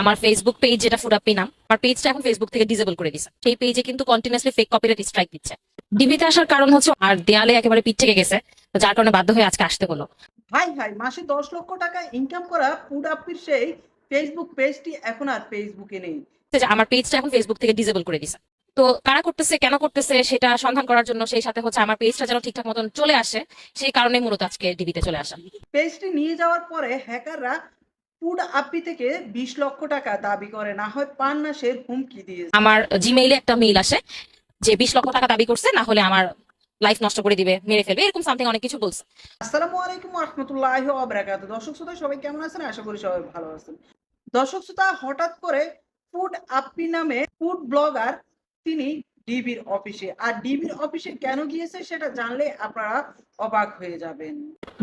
আমার Facebook page যেটা ফুরাপ্পি নাম আমার পেজটা এখন ফেসবুক থেকে ডিসেবল করে দিছে। সেই পেজে কিন্তু কন্টিনিউসলি ফেক কপিরাইট স্ট্রাইক দিচ্ছে। ডিবিতে আসার কারণ হচ্ছে আর দেয়ালে একেবারে পিঠ থেকে গেছে তো যার কারণে বাধ্য হয়ে আজকে আসতে হলো। হাই হাই মাসে দশ লক্ষ টাকা ইনকাম করা ফুড আপির সেই ফেসবুক পেজটি এখন আর ফেসবুকে নেই। আমার পেজটা এখন ফেসবুক থেকে ডিসেবল করে দিছে। তো কারা করতেছে কেন করতেছে সেটা সন্ধান করার জন্য সেই সাথে হচ্ছে আমার পেজটা যেন ঠিকঠাক মতন চলে আসে সেই কারণে মূলত আজকে ডিবিতে চলে আসা। পেজটি নিয়ে যাওয়ার পরে হ্যাকাররা ফুড আপি থেকে বিশ লক্ষ টাকা দাবি করে না হয় হুমকি দিয়েছে আমার জিমেইলে একটা মেইল আসে যে বিশ লক্ষ টাকা দাবি করছে না হলে আমার লাইফ নষ্ট করে দিবে মেরে ফেলবে এরকম সামথিং অনেক কিছু বলছে। আসসালামু আলাইকুম রহমতুল্লাহ অবরাকাত দর্শক শ্রোতা সবাই কেমন আছেন? আশা করি সবাই ভালো আছেন। দর্শক শ্রোতা হঠাৎ করে ফুড আপি নামে ফুড ব্লগার তিনি ডিবির অফিসে আর ডিবির অফিসে কেন গিয়েছে সেটা জানলে আপনারা অবাক হয়ে যাবেন।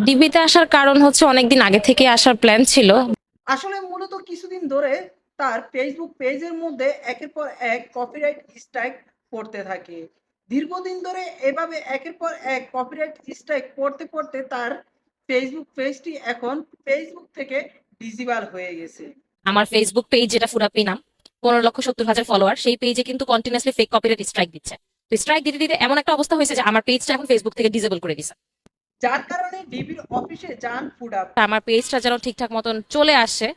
ডিবিতে আসার কারণ হচ্ছে অনেকদিন আগে থেকে আসার প্ল্যান ছিল। আসলে মূলত কিছুদিন ধরে তার ফেসবুক পেজের মধ্যে একের পর এক কপিরাইট স্ট্রাইক পড়তে থাকে। দীর্ঘদিন ধরে এভাবে একের পর এক কপিরাইট স্ট্রাইক পড়তে পড়তে তার ফেসবুক পেজটি এখন ফেসবুক থেকে ডিজিবাল হয়ে গেছে। আমার ফেসবুক পেজ যেটা ফুরাপ্পি নাম, পনেরো লক্ষ সত্তর হাজার ফলোয়ার সেই পেজে কিন্তু কন্টিনিউসলি ফেক কপিরাইট স্ট্রাইক দিচ্ছে। স্ট্রাইক দিতে দিতে এমন একটা অবস্থা হয়েছে যে আমার পেজটা এখন ফেসবুক থেকে ডিজেবল করে দিছে। যার কারণে ডিবির অফিসে যান ফুড। আপ আমার পেজটা যেন ঠিকঠাক মতন চলে আসে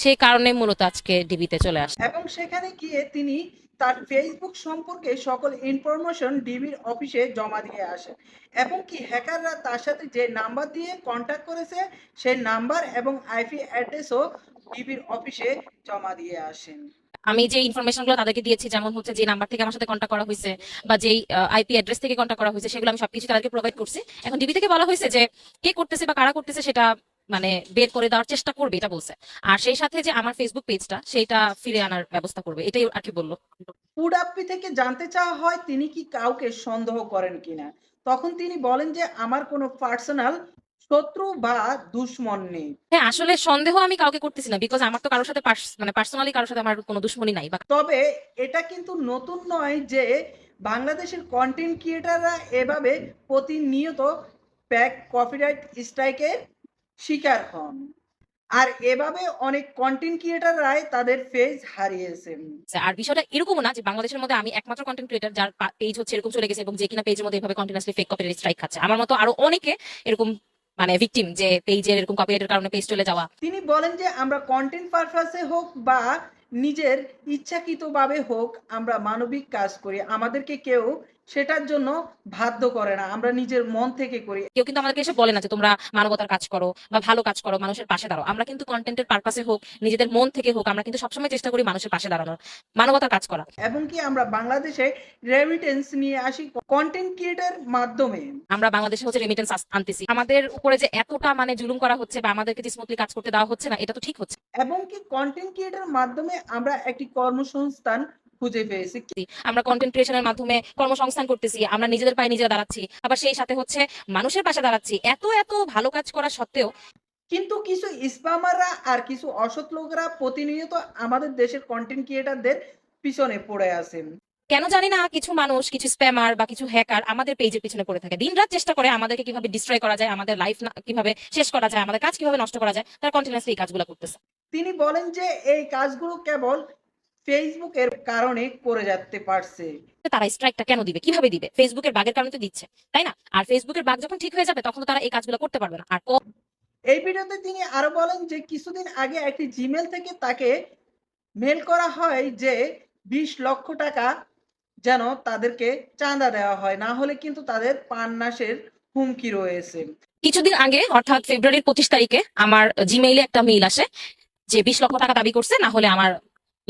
সেই কারণে মূলত আজকে ডিবিতে চলে আসে। এবং সেখানে গিয়ে তিনি তার ফেসবুক সম্পর্কে সকল ইনফরমেশন ডিবির অফিসে জমা দিয়ে আসেন। এবং কি হ্যাকাররা তার সাথে যে নাম্বার দিয়ে কন্ট্যাক্ট করেছে সেই নাম্বার এবং আইপি অ্যাড্রেসও ডিবির অফিসে জমা দিয়ে আসেন। আমি যে ইনফরমেশনগুলো তাদেরকে দিয়েছি, যেমন হচ্ছে যে নাম্বার থেকে আমার সাথে কন্ট্যাক্ট করা হয়েছে বা যেই আইপি অ্যাড্রেস থেকে কন্ট্যাক্ট করা হয়েছে, সেগুলো আমি সবকিছু তাদেরকে প্রোভাইড করছি। এখন ডিবি থেকে বলা হয়েছে যে কে করতেছে বা কারা করতেছে সেটা মানে বের করে দেওয়ার চেষ্টা করবে, এটা বলছে। আর সেই সাথে যে আমার ফেসবুক পেজটা সেটা ফিরে আনার ব্যবস্থা করবে, এটাই আর কি বলল। ফুড আপি থেকে জানতে চাওয়া হয় তিনি কি কাউকে সন্দেহ করেন কিনা? তখন তিনি বলেন যে আমার কোনো পার্সোনাল শত্রু বা দুশ্মন নেই। হ্যাঁ আসলে সন্দেহ আমি কাউকে করতেছি না বিকজ আমার তো কারোর সাথে মানে পার্সোনালি কারোর সাথে আমার কোনো দুশ্মনী নাই বা তবে এটা কিন্তু নতুন নয় যে বাংলাদেশের কন্টেন্ট ক্রিয়েটাররা এভাবে প্রতিনিয়ত প্যাক কপিরাইট স্ট্রাইকের শিকার হন। আর এভাবে অনেক কন্টেন্ট ক্রিয়েটাররাই তাদের ফেজ হারিয়েছেন। আর বিষয়টা এরকমও না যে বাংলাদেশের মধ্যে আমি একমাত্র কন্টেন্ট ক্রিয়েটার যার পেজ হচ্ছে এরকম চলে গেছে এবং যে কিনা পেজের মধ্যে এভাবে কন্টিনিউসলি ফেক কপিরাইট স্ট্রাইক খাচ্ছে। আমার মতো আরও অনেকে এরকম মানে ভিকটিম যে পেজের এরকম কপিরাইটের কারণে পেজ চলে যাওয়া। তিনি বলেন যে আমরা কন্টেন্ট পারপাসে হোক বা নিজের ইচ্ছাকৃতভাবে হোক, আমরা মানবিক কাজ করি। আমাদেরকে কেউ সেটার জন্য বাধ্য করে না। আমরা নিজের মন থেকে করি। কেউ কিন্তু আমাদেরকে এসে বলে না যে তোমরা মানবতার কাজ করো বা ভালো কাজ করো মানুষের পাশে দাঁড়াও। আমরা কিন্তু কন্টেন্টের পারপাসে হোক নিজেদের মন থেকে হোক আমরা কিন্তু সবসময় চেষ্টা করি মানুষের পাশে দাঁড়ানোর। মানবতার কাজ করা। এবং কি আমরা বাংলাদেশে রেমিটেন্স নিয়ে আসি কন্টেন্ট ক্রিয়েটার মাধ্যমে? আমরা বাংলাদেশে হচ্ছে রেমিটেন্স আনতেছি। আমাদের উপরে যে এতটা মানে জুলুম করা হচ্ছে বা আমাদেরকে যে স্মুথলি কাজ করতে দেওয়া হচ্ছে না এটা তো ঠিক হচ্ছে। এবং কি কন্টেন্ট ক্রিয়েটার মাধ্যমে আমরা একটি কর্মসংস্থান খুঁজে পেয়েছি। আমরা কন্টেন্ট ক্রিয়েশনের মাধ্যমে কর্মসংস্থান করতেছি আমরা নিজেদের পায়ে নিজেরা দাঁড়াচ্ছি আবার সেই সাথে হচ্ছে মানুষের পাশে দাঁড়াচ্ছি এত এত ভালো কাজ করা সত্ত্বেও কিন্তু কিছু স্পামাররা আর কিছু অসৎ লোকরা প্রতিনিয়ত আমাদের দেশের কন্টেন্ট ক্রিয়েটারদের পিছনে পড়ে আছেন। কেন জানি না কিছু মানুষ কিছু স্প্যামার বা কিছু হ্যাকার আমাদের পেজের পিছনে পড়ে থাকে। দিনরাত চেষ্টা করে আমাদেরকে কীভাবে ডিস্ট্রয় করা যায় আমাদের লাইফ কীভাবে শেষ করা যায় আমাদের কাজ কীভাবে নষ্ট করা যায় তারা কন্টিনিউসলি এই কাজগুলো করতেছে। তিনি বলেন যে এই কাজগুলো কেবল ফেসবুকের কারণে করে যেতে পারছে। তারা স্ট্রাইকটা কেন দিবে? কীভাবে দিবে? ফেসবুকের বাগের কারণে তো দিচ্ছে তাই না? আর ফেসবুকের বাগ যখন ঠিক হয়ে যাবে তখন তারা এই কাজগুলো করতে পারবে না। আর এই ভিডিওতে তিনি আরও বলেন যে কিছুদিন আগে একটি জিমেল থেকে তাকে মেল করা হয় যে বিশ লক্ষ টাকা যেন তাদেরকে চাঁদা দেওয়া হয়। না হলে কিন্তু তাদের পান নাশের হুমকি রয়েছে। কিছুদিন আগে অর্থাৎ ফেব্রুয়ারির পঁচিশ তারিখে আমার জিমেইলে একটা মেইল আসে যে বিশ লক্ষ টাকা দাবি করছে না হলে আমার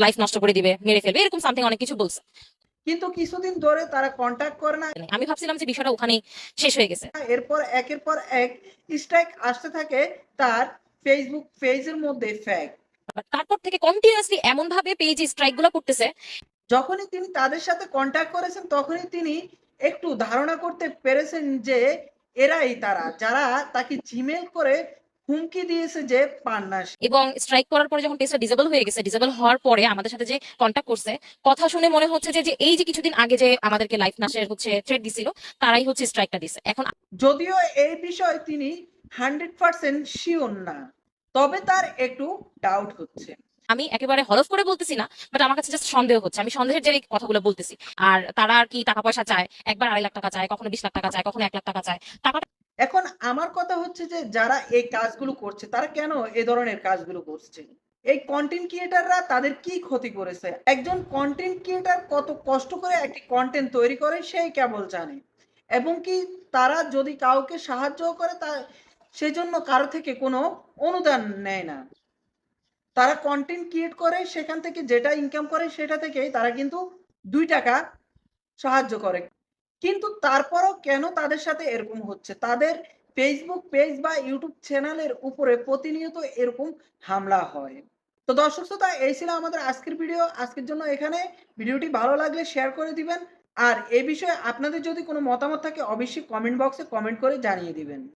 লাইফ নষ্ট করে দিবে মেরে ফেলবে এরকম সামথিং অনেক কিছু বলছে। কিন্তু কিছুদিন ধরে তারা কন্ট্যাক্ট করে না। আমি ভাবছিলাম যে বিষয়টা ওখানেই শেষ হয়ে গেছে। এরপর একের পর এক স্ট্রাইক আসতে থাকে তার ফেসবুক পেজের মধ্যে ফ্যাক তারপর থেকে কন্টিনিউয়াসলি এমন ভাবে পেজে স্ট্রাইকগুলো করতেছে। যখনই তিনি তাদের সাথে কন্ট্যাক্ট করেছেন তখনই তিনি একটু ধারণা করতে পেরেছেন যে এরাই তারা যারা তাকে জিমেল করে হুমকি দিয়েছে যে পান্নাস এবং স্ট্রাইক করার পরে যখন পেজটা ডিসেবল হয়ে গেছে ডিসেবল হওয়ার পরে আমাদের সাথে যে কন্ট্যাক্ট করছে কথা শুনে মনে হচ্ছে যে যে এই যে কিছুদিন আগে যে আমাদেরকে লাইফ নাশের হচ্ছে থ্রেড দিছিল তারাই হচ্ছে স্ট্রাইকটা দিছে। এখন যদিও এই বিষয়ে তিনি হান্ড্রেড পার্সেন্ট শিওর না তবে তার একটু ডাউট হচ্ছে। আমি একেবারে হলফ করে বলতেছি না বাট আমার কাছে জাস্ট সন্দেহ হচ্ছে। আমি সন্দেহের যে কথাগুলো বলতেছি। আর তারা আর কি টাকা পয়সা চায় একবার আড়াই লাখ টাকা চায় কখনো বিশ লাখ টাকা চায় কখনো এক লাখ টাকা চায়। টাকা এখন আমার কথা হচ্ছে যে যারা এই কাজগুলো করছে, তারা কেন এ ধরনের কাজগুলো করছে? এই কন্টেন্ট ক্রিয়েটাররা তাদের কি ক্ষতি করেছে? একজন কন্টেন্ট ক্রিয়েটার কত কষ্ট করে একটি কন্টেন্ট তৈরি করে সেই কেবল জানে। এবং কি তারা যদি কাউকে সাহায্য করে তা, সেজন্য কারও থেকে কোনো অনুদান নেয় না। তারা কন্টেন্ট ক্রিয়েট করে, সেখান থেকে যেটা ইনকাম করে সেটা থেকেই তারা কিন্তু দুই টাকা সাহায্য করে। কিন্তু তারপরও কেন তাদের সাথে এরকম হচ্ছে? তাদের ফেসবুক পেজ বা ইউটিউব চ্যানেলের উপরে প্রতিনিয়ত এরকম হামলা হয়। তো দর্শক শ্রোতা, এই ছিল আমাদের আজকের ভিডিও আজকের জন্য এখানে। ভিডিওটি ভালো লাগলে শেয়ার করে দিবেন। আর এ বিষয়ে আপনাদের যদি কোনো মতামত থাকে, অবশ্যই কমেন্ট বক্সে কমেন্ট করে জানিয়ে দিবেন।